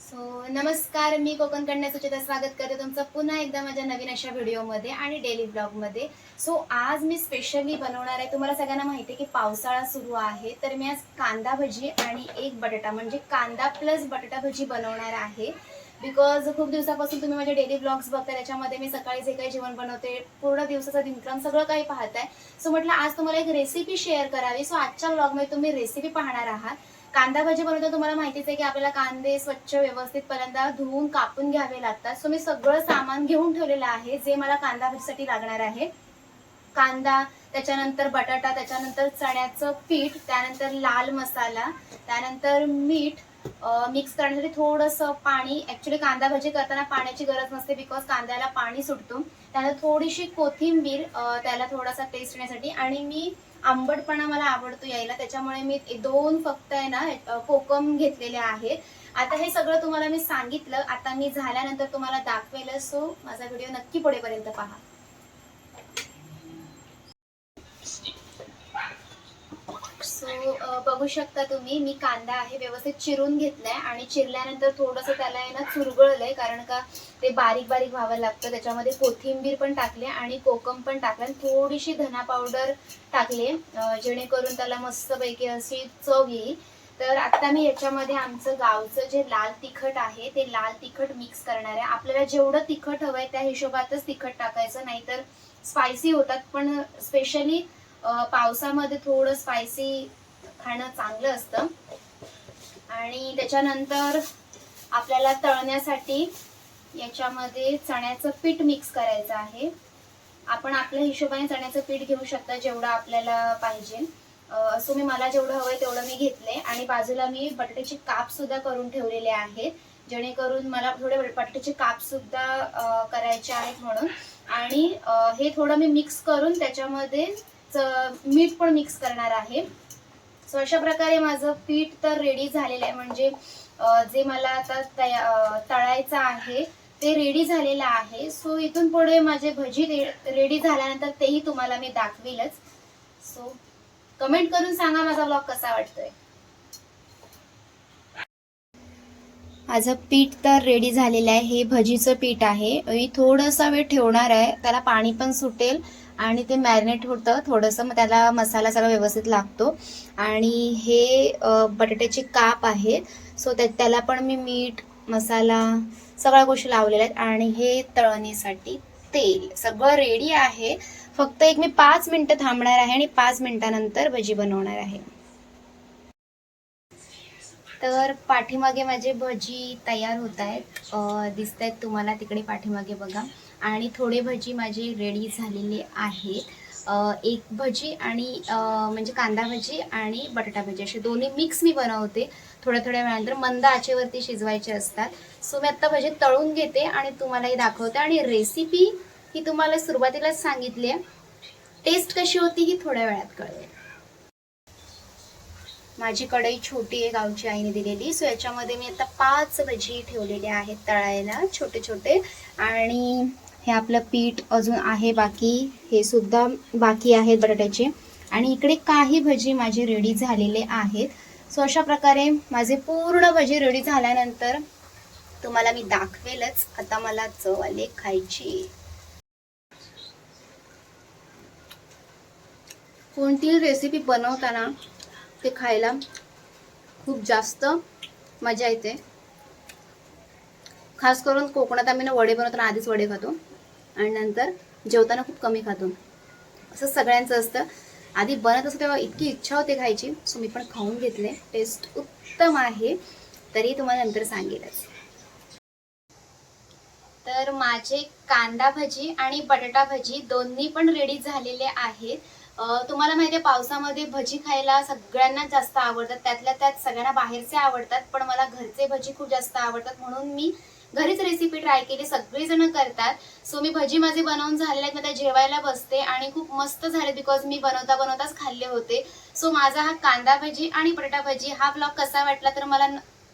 So नमस्कार मी कोकण कन्या सुचिता स्वागत करते तुमचं पुन्हा एकदा माझ्या नवीन अशा व्हिडिओमध्ये आणि डेली ब्लॉगमध्ये सो आज मी स्पेशली बनवणार आहे. तुम्हाला सगळ्यांना माहिती आहे की पावसाळा सुरू आहे तर मी आज कांदा भजी आणि एक बटाटा म्हणजे कांदा प्लस बटाटा भजी बनवणार आहे. बिकॉज खूप दिवसापासून तुम्ही माझे डेली ब्लॉग्स बघता त्याच्यामध्ये मी सकाळी जे काही जेवण बनवते पूर्ण दिवसाचा दिनक्रम सगळं काही पाहताय. सो म्हटलं आज तुम्हाला एक रेसिपी शेअर करावी. सो आजच्या ब्लॉगमध्ये तुम्ही रेसिपी पाहणार आहात. कांदा भाजी बनवतो तुम्हाला माहितीच आहे की आपल्याला कांदे स्वच्छ व्यवस्थित पहिल्यांदा धुवून कापून घ्यावे लागतात. सो मी सगळं सामान घेऊन ठेवलेलं आहे जे मला कांदा भाजीसाठी लागणार आहे. कांदा त्याच्यानंतर बटाटा त्याच्यानंतर चण्याचं पीठ त्यानंतर लाल मसाला त्यानंतर मीठ मिक्स करण्यासाठी थोडंसं पाणी. ऍक्च्युली कांदा भाजी करताना पाण्याची गरज नसते बिकॉज कांद्याला पाणी सुटतो. त्यानंतर थोडीशी कोथिंबीर त्याला थोडासा टेस्ट येण्यासाठी. आणि मी आंबटपणा मला आवडतो यायला. त्याच्यामुळे मी दोन फक्त आहे ना कोकम घेतलेले आहेत. आता हे सगळं तुम्हाला मी सांगितलं. आता मी झाल्यानंतर तुम्हाला दाखवेल. सो माझा व्हिडिओ नक्की पुढेपर्यंत पहा. सो बघू शकता तुम्ही मी कांदा आहे व्यवस्थित चिरून घेतलाय. आणि चिरल्यानंतर थोडंसं त्याला आहे ना चुरगळलंय. कारण का ते बारीक बारीक व्हावं लागतं. त्याच्यामध्ये कोथिंबीर पण टाकले आणि कोकम पण टाकले आणि थोडीशी धना पावडर टाकले जेणेकरून त्याला मस्तपैकी अशी चव येईल. तर आता मी याच्यामध्ये आमचं गावचं जे लाल तिखट आहे ते लाल तिखट मिक्स करणार आहे. आपल्याला जेवढं तिखट हवंय त्या हिशोबातच तिखट टाकायचं नाहीतर स्पायसी होतात. पण स्पेशली पावसामध्ये थोडं स्पायसी खाणं चांगलं असतं. आणि त्याच्यानंतर आपल्याला तळण्यासाठी याच्यामध्ये चण्याचं पीठ मिक्स करायचं आहे. आपण आपल्या हिशोबाने चण्याचं पीठ घेऊ शकता जेवढं आपल्याला पाहिजे. असं सो मी मला जेवढं हवंय तेवढं मी घेतले आणि बाजूला मी बटाट्याचे काप सुद्धा करून ठेवलेले आहेत जेणेकरून मला थोडे बटाट्याचे काप सुद्धा करायचे आहेत म्हणून. आणि हे थोडं मी मिक्स करून त्याच्यामध्ये च- मीठ पण मिक्स करणार आहे. सो अशा प्रकारे माझं पीठ तर रेडी झालेलं आहे. म्हणजे जे मला आता तया तळायचं आहे ते रेडी झालेलं आहे. सो इथून पुढे माझे भजी रेडी झाल्यानंतर तेही तुम्हाला मी दाखवेलच. सो कमेंट करून सांगा माझा ब्लॉग कसा वाटतोय. माझं पीठ तर रेडी झालेलं आहे. हे भजीचं पीठ आहे. मी थोडंसं वेळ ठेवणार आहे. त्याला पाणी पण सुटेल आणि ते मॅरिनेट होतं. थोडंसं मग त्याला मसाला सगळा व्यवस्थित लागतो. आणि हे बटाट्याचे काप आहेत सो त्या त्याला पण मी मीठ मसाला सगळ्या गोष्टी लावलेल्या आहेत आणि हे तळणीसाठी तेल. सगळं रेडी आहे. फक्त एक मी पाच मिनटं थांबणार आहे आणि पाच मिनिटानंतर भजी बनवणार आहे. तर पाठीमागे माझे भजी तयार होत आहेत. दिसत आहेत तुम्हाला तिकडे पाठीमागे बघा. आणि थोडे भजी माझे रेडी झालेले आहेत. एक भजी आणि म्हणजे कांदा भजी आणि बटाटा भजी असे दोन्ही मिक्स मी बनवते. थोड्या थोड्या वेळानंतर मंद आचेवरती शिजवायचे असतात. सो मी आत्ता भजी तळून घेते आणि तुम्हालाही दाखवते. आणि रेसिपी ही तुम्हाला सुरुवातीलाच सांगितली आहे. टेस्ट कशी होती ही थोड्या वेळात कळेल. माझी कढई छोटी आहे गावची आईने दिलेली. सो याच्यामध्ये मी आता पाच भजी ठेवलेले आहेत तळायला छोटे छोटे. आणि हे आपलं पीठ अजून आहे बाकी हे सुद्धा बाकी आहेत बटाट्याचे. आणि इकडे काही भजी माझी रेडी झालेले आहेत. सो अशा प्रकारे माझे पूर्ण भजी रेडी झाल्यानंतर तुम्हाला मी दाखवेलच. आता मला चव आले खायची. कोणतीही रेसिपी बनवताना ते खायला खूप जास्त मजा येते. खास करून कोकणात आम्ही ना वडे बनवताना आधीच वडे खातो. आणि नंतर जेवताना खूप कमी खातो. असं सगळ्यांचं असतं. आधी बनत असं तेव्हा इतकी इच्छा होते खायची. सो मी पण खाऊन घेतले. टेस्ट उत्तम आहे. तरी तुम्हाला नंतर सांगेलच. तर माझे कांदा भजी आणि बटाटा भजी दोन्ही पण रेडी झालेले आहेत. तुम्हाला माहिती आहे पावसामध्ये भजी खायला सगळ्यांना जास्त आवडतात. त्यातल्या त्यात सगळ्यांना बाहेरचे आवडतात. पण मला घरचे भजी खूप जास्त आवडतात. म्हणून मी घरीच रेसिपी ट्राय केली सगळेजण करतात. सो मी भजी माझे बनवून झालेले आहेत त्या जेवायला बसते आणि खूप मस्त झाले बिकॉज मी बनवता बनवताच खाल्ले होते. सो माझा हा कांदा भजी आणि बटाटा भजी हा ब्लॉग कसा वाटला तर मला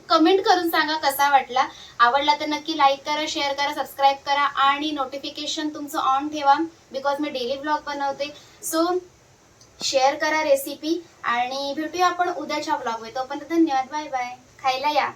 कमेंट करून सांगा कसा वाटला. आवडला तर नक्की लाईक करा शेअर करा सबस्क्राईब करा आणि नोटिफिकेशन तुमचं ऑन ठेवा बिकॉज मी डेली ब्लॉग बनवते. सो शेअर करा रेसिपी आणि भेटूया आपण उद्याच्या ब्लॉगमध्ये तोपर्यंत धन्यवाद बाय बाय खायला या.